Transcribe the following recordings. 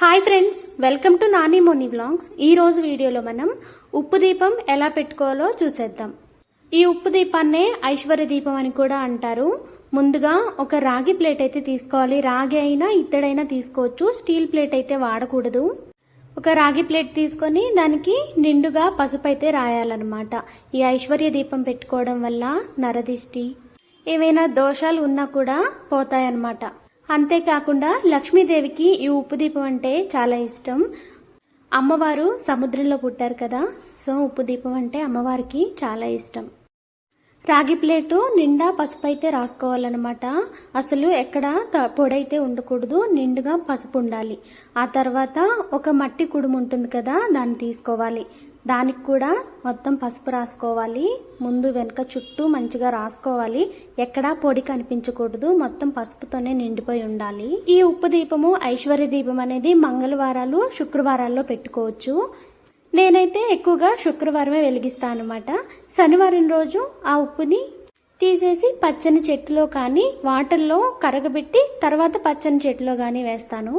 Hi friends welcome to Nani Moni blogs ఈరోజు వీడియోలో మనం ఉప్పు దీపం ఎలా పెట్టుకోవాలో చూసేద్దాం. ఈ ఉప్పు దీపాన్నే ఐశ్వర్య దీపం అని కూడా అంటారు. ముందుగా ఒక రాగి ప్లేట్ అయితే తీసుకోవాలి. రాగి అయినా ఇత్తడైనా తీసుకోవచ్చు. స్టీల్ ప్లేట్ అయితే వాడకూడదు. ఒక రాగి ప్లేట్ తీసుకొని దానికి నిండుగా పసుపు అయితే రాయాలన్నమాట. ఈ ఐశ్వర్య దీపం పెట్టుకోవడం వల్ల నరదిష్టి. ఏవైనా దోషాలు ఉన్నా కూడా పోతాయన్నమాట. అంతేకాకుండా లక్ష్మీదేవికి ఈ ఉప్పు దీపం అంటే చాలా ఇష్టం. అమ్మవారు సముద్రంలో పుట్టారు కదా సో ఉప్పు దీపం అంటే అమ్మవారికి చాలా ఇష్టం. రాగి ప్లేటు నిండా పసుపు అయితే రాసుకోవాలన్నమాట. అసలు ఎక్కడ త- పొడైతే ఉండకూడదు నిండుగా పసుపు ఉండాలి. ఆ తర్వాత ఒక మట్టి కుడుము ఉంటుంది కదా దాన్ని తీసుకోవాలి. దానికి కూడా మొత్తం పసుపు రాసుకోవాలి. ముందు వెనుక చుట్టూ మంచిగా రాసుకోవాలి. ఎక్కడా పొడి కనిపించకూడదు. మొత్తం పసుపుతోనే నిండిపోయి ఉండాలి. ఈ ఉప్పు దీపము ఐశ్వర్య దీపం అనేది మంగళవారాలు శుక్రవారాల్లో పెట్టుకోవచ్చు. నేనైతే ఎక్కువగా శుక్రవారమే వెలిగిస్తాను అనమాట శనివారం రోజు ఆ ఉప్పుని తీసేసి పచ్చని చెట్టులో కానీ వాటర్లో కరగబెట్టి తర్వాత పచ్చని చెట్టులో కానీ వేస్తాను.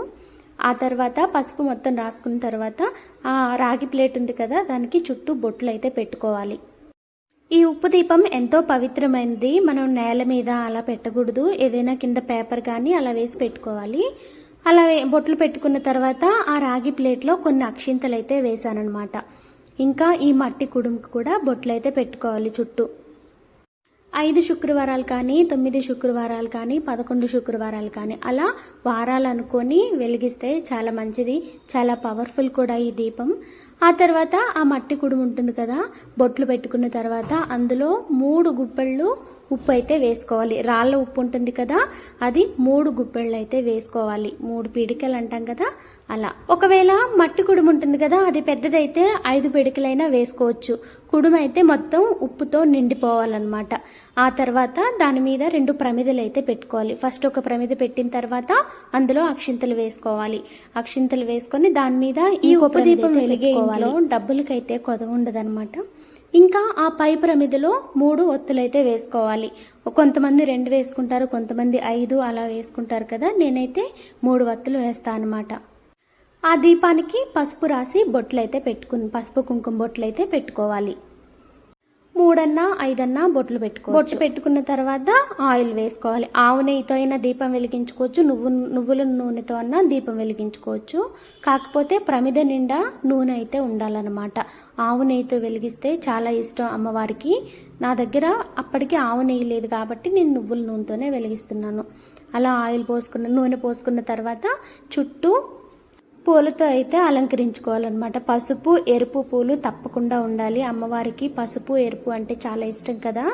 ఆ తర్వాత పసుపు మొత్తం రాసుకున్న తర్వాత ఆ రాగి ప్లేట్ ఉంది కదా దానికి చుట్టూ బొట్లు అయితే పెట్టుకోవాలి. ఈ ఉప్పు దీపం ఎంతో పవిత్రమైనది. మనం నేల మీద అలా పెట్టకూడదు. ఏదైనా కింద పేపర్ కానీ అలా వేసి పెట్టుకోవాలి. అలా బొట్లు పెట్టుకున్న తర్వాత ఆ రాగి ప్లేట్లో కొన్ని అక్షింతలు అయితే వేశానమాట ఇంకా ఈ మట్టి కుడుముకు కూడా బొట్లు అయితే పెట్టుకోవాలి చుట్టూ. ఐదు శుక్రవారాలు కానీ తొమ్మిది శుక్రవారాలు కానీ పదకొండు శుక్రవారాలు కానీ అలా వారాలు అనుకొని వెలిగిస్తే చాలా మంచిది చాలా పవర్ఫుల్ కూడా ఈ దీపం. ఆ తర్వాత ఆ మట్టి కుడుము ఉంటుంది కదా బొట్లు పెట్టుకున్న తర్వాత అందులో మూడు గుప్పెళ్ళు ఉప్పు అయితే వేసుకోవాలి. రాళ్ళ ఉప్పు ఉంటుంది కదా అది మూడు గుప్పెళ్ళు అయితే వేసుకోవాలి. మూడు పిడికలు అంటాం కదా అలా. ఒకవేళ మట్టి కుడుము ఉంటుంది కదా అది పెద్దదైతే ఐదు పిడికలైనా వేసుకోవచ్చు. కుడుము అయితే మొత్తం ఉప్పుతో నిండిపోవాలన్నమాట. ఆ తర్వాత దాని మీద రెండు ప్రమిదలు అయితే పెట్టుకోవాలి. ఫస్ట్ ఒక ప్రమిద పెట్టిన తర్వాత అందులో అక్షింతలు వేసుకోవాలి. అక్షింతలు వేసుకొని దాని మీద ఈ ఉప్పు దీపం వెలిగే డబ్బులకైతే కొదవ ఉండదన్నమాట. ఇంకా ఆ పై ప్రమిదిలో మూడు ఒత్తులైతే వేసుకోవాలి. కొంతమంది రెండు వేసుకుంటారు కొంతమంది ఐదు అలా వేసుకుంటారు కదా. నేనైతే మూడు ఒత్తులు వేస్తాను అనమాట ఆ దీపానికి పసుపు రాసి బొట్లయితే పెట్టుకుని పసుపు కుంకుమ బొట్లయితే పెట్టుకోవాలి. మూడన్నా ఐదన్నా బొట్లు పెట్టుకో బొట్లు పెట్టుకున్న తర్వాత ఆయిల్ వేసుకోవాలి. ఆవు నెయ్యితో అయినా దీపం వెలిగించుకోవచ్చు. నువ్వు నువ్వుల నూనెతో అన్నా దీపం వెలిగించుకోవచ్చు. కాకపోతే ప్రమిద నిండా నూనె అయితే ఉండాలన్నమాట. ఆవు నెయ్యితో వెలిగిస్తే చాలా ఇష్టం అమ్మవారికి. నా దగ్గర అప్పటికి ఆవు నెయ్యి లేదు కాబట్టి నేను నువ్వుల నూనెతోనే వెలిగిస్తున్నాను. అలా ఆయిల్ పోసుకున్న నూనె పోసుకున్న తర్వాత చుట్టూ పూలతో అయితే అలంకరించుకోవాలన్నమాట. పసుపు ఎరుపు పూలు తప్పకుండా ఉండాలి. అమ్మవారికి పసుపు ఎరుపు అంటే చాలా ఇష్టం కదా.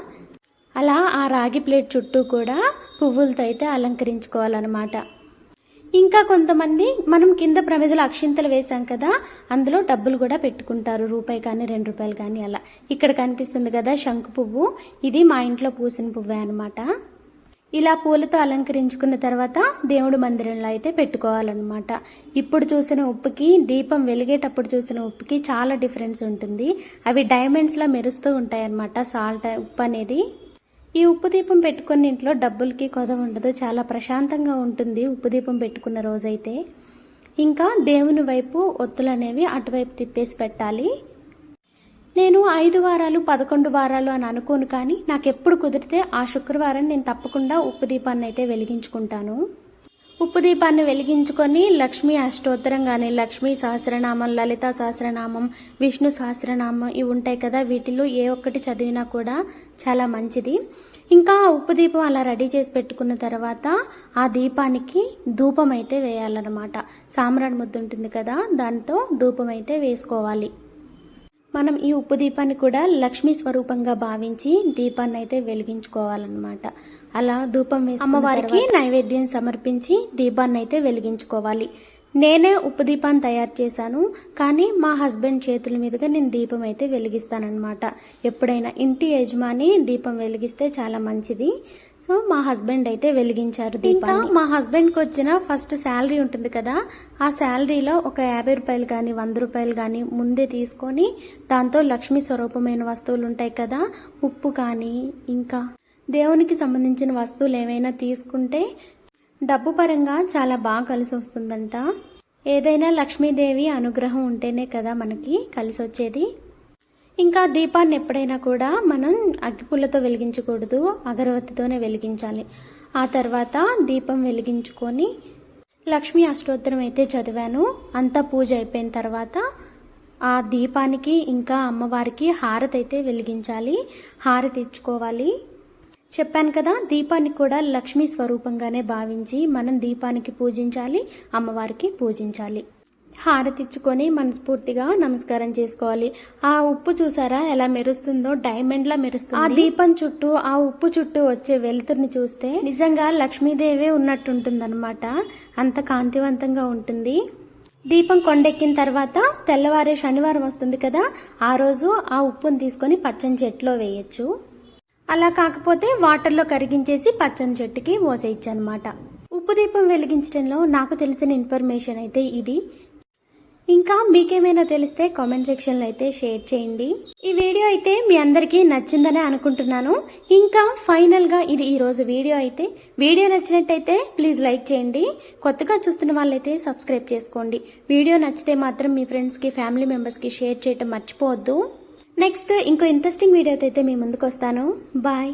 అలా ఆ రాగి ప్లేట్ చుట్టూ కూడా పువ్వులతో అయితే అలంకరించుకోవాలన్నమాట. ఇంకా కొంతమంది మనం కింద ప్రమిదలు అక్షింతలు వేసాం కదా అందులో డబ్బులు కూడా పెట్టుకుంటారు. రూపాయి కానీ రెండు రూపాయలు కానీ అలా. ఇక్కడ కనిపిస్తుంది కదా శంకు పువ్వు ఇది మా ఇంట్లో పూసిన పువ్వే అనమాట ఇలా పూలతో అలంకరించుకున్న తర్వాత దేవుడి మందిరంలో అయితే పెట్టుకోవాలన్నమాట. ఇప్పుడు చూసిన ఉప్పుకి దీపం వెలిగేటప్పుడు చూసిన ఉప్పుకి చాలా డిఫరెన్స్ ఉంటుంది. అవి డైమండ్స్లా మెరుస్తూ ఉంటాయి అన్నమాట సాల్ట్ ఉప్పు అనేది. ఈ ఉప్పు దీపం పెట్టుకున్న ఇంట్లో డబ్బులకి కొద ఉండదు. చాలా ప్రశాంతంగా ఉంటుంది ఉప్పు దీపం పెట్టుకున్న రోజైతే. ఇంకా దేవుని వైపు ఒత్తులు అనేవి అటువైపు తిప్పేసి పెట్టాలి. నేను ఐదు వారాలు పదకొండు వారాలు అని అనుకోను కానీ నాకు ఎప్పుడు కుదిరితే ఆ శుక్రవారం నేను తప్పకుండా ఉప్పు దీపాన్ని అయితే వెలిగించుకుంటాను. ఉప్పు దీపాన్ని వెలిగించుకొని లక్ష్మీ అష్టోత్తరం కానీ లక్ష్మీ సహస్రనామం లలిత సహస్రనామం విష్ణు సహస్రనామం ఇవి ఉంటాయి కదా వీటిలో ఏ ఒక్కటి చదివినా కూడా చాలా మంచిది. ఇంకా ఉప్పు దీపం అలా రెడీ చేసి పెట్టుకున్న తర్వాత ఆ దీపానికి ధూపం అయితే వేయాలన్నమాట. సాంబ్రాణి ముద్దు ఉంటుంది కదా దాంతో ధూపం అయితే వేసుకోవాలి. మనం ఈ ఉప్పు దీపాన్ని కూడా లక్ష్మీ స్వరూపంగా భావించి దీపాన్ని అయితే వెలిగించుకోవాలన్నమాట. అలా ధూపం వేసి అమ్మవారికి నైవేద్యం సమర్పించి దీపాన్ని అయితే వెలిగించుకోవాలి. నేనే ఉప్పు దీపాన్ని తయారు చేశాను కానీ మా హస్బెండ్ చేతుల మీదుగా నేను దీపం అయితే వెలిగిస్తానన్నమాట. ఎప్పుడైనా ఇంటి యజమాని దీపం వెలిగిస్తే చాలా మంచిది. సో మా హస్బెండ్ అయితే వెలిగించారు దీపాన్ని. మా హస్బెండ్కి వచ్చిన ఫస్ట్ శాలరీ ఉంటుంది కదా ఆ శాలరీలో ఒక యాభై రూపాయలు కానీ వంద రూపాయలు కానీ ముందే తీసుకొని దాంతో లక్ష్మీ స్వరూపమైన వస్తువులు ఉంటాయి కదా ఉప్పు కానీ ఇంకా దేవునికి సంబంధించిన వస్తువులు ఏమైనా తీసుకుంటే డబ్బు పరంగా చాలా బాగా కలిసి వస్తుందంట. ఏదైనా లక్ష్మీదేవి అనుగ్రహం ఉంటేనే కదా మనకి కలిసి వచ్చేది. ఇంకా దీపాన్ని ఎప్పుడైనా కూడా మనం అగ్గిపుల్లతో వెలిగించకూడదు అగరవత్తితోనే వెలిగించాలి. ఆ తర్వాత దీపం వెలిగించుకొని లక్ష్మీ అష్టోత్తరం అయితే చదివాను. అంతా పూజ అయిపోయిన తర్వాత ఆ దీపానికి ఇంకా అమ్మవారికి హారతి అయితే వెలిగించాలి. హారతి ఇచ్చుకోవాలి చెప్పాను కదా దీపాన్ని కూడా లక్ష్మీ స్వరూపంగానే భావించి మనం దీపానికి పూజించాలి అమ్మవారికి పూజించాలి. హారతిచ్చుకొని మనస్ఫూర్తిగా నమస్కారం చేసుకోవాలి. ఆ ఉప్పు చూసారా? ఎలా మెరుస్తుందో డైమండ్ లా మెరుస్తుంది. ఆ దీపం చుట్టూ ఆ ఉప్పు చుట్టూ వచ్చే వెలుతురుని చూస్తే నిజంగా లక్ష్మీదేవే ఉన్నట్టుంటుందన్నమాట. అంత కాంతివంతంగా ఉంటుంది. దీపం కొండెక్కిన తర్వాత తెల్లవారే శనివారం వస్తుంది కదా ఆ రోజు ఆ ఉప్పును తీసుకొని పచ్చని చెట్లో వేయచ్చు. అలా కాకపోతే వాటర్లో కరిగించేసి పచ్చని చెట్టుకి మోసేయచ్చు అనమాట ఉప్పు దీపం వెలిగించడంలో నాకు తెలిసిన ఇన్ఫర్మేషన్ అయితే ఇది. ఇంకా మీకేమైనా తెలిస్తే కామెంట్ సెక్షన్లో అయితే షేర్ చేయండి. ఈ వీడియో అయితే మీ అందరికీ నచ్చిందనే అనుకుంటున్నాను. ఇంకా ఫైనల్గా ఇది ఈ రోజు వీడియో అయితే. వీడియో నచ్చినట్టయితే ప్లీజ్ లైక్ చేయండి. కొత్తగా చూస్తున్న వాళ్ళైతే సబ్స్క్రైబ్ చేసుకోండి. వీడియో నచ్చితే మాత్రం మీ ఫ్రెండ్స్కి ఫ్యామిలీ మెంబర్స్కి షేర్ చేయటం మర్చిపోవద్దు. నెక్స్ట్ ఇంకో ఇంట్రెస్టింగ్ వీడియోతో అయితే మీ ముందుకు వస్తాను. బాయ్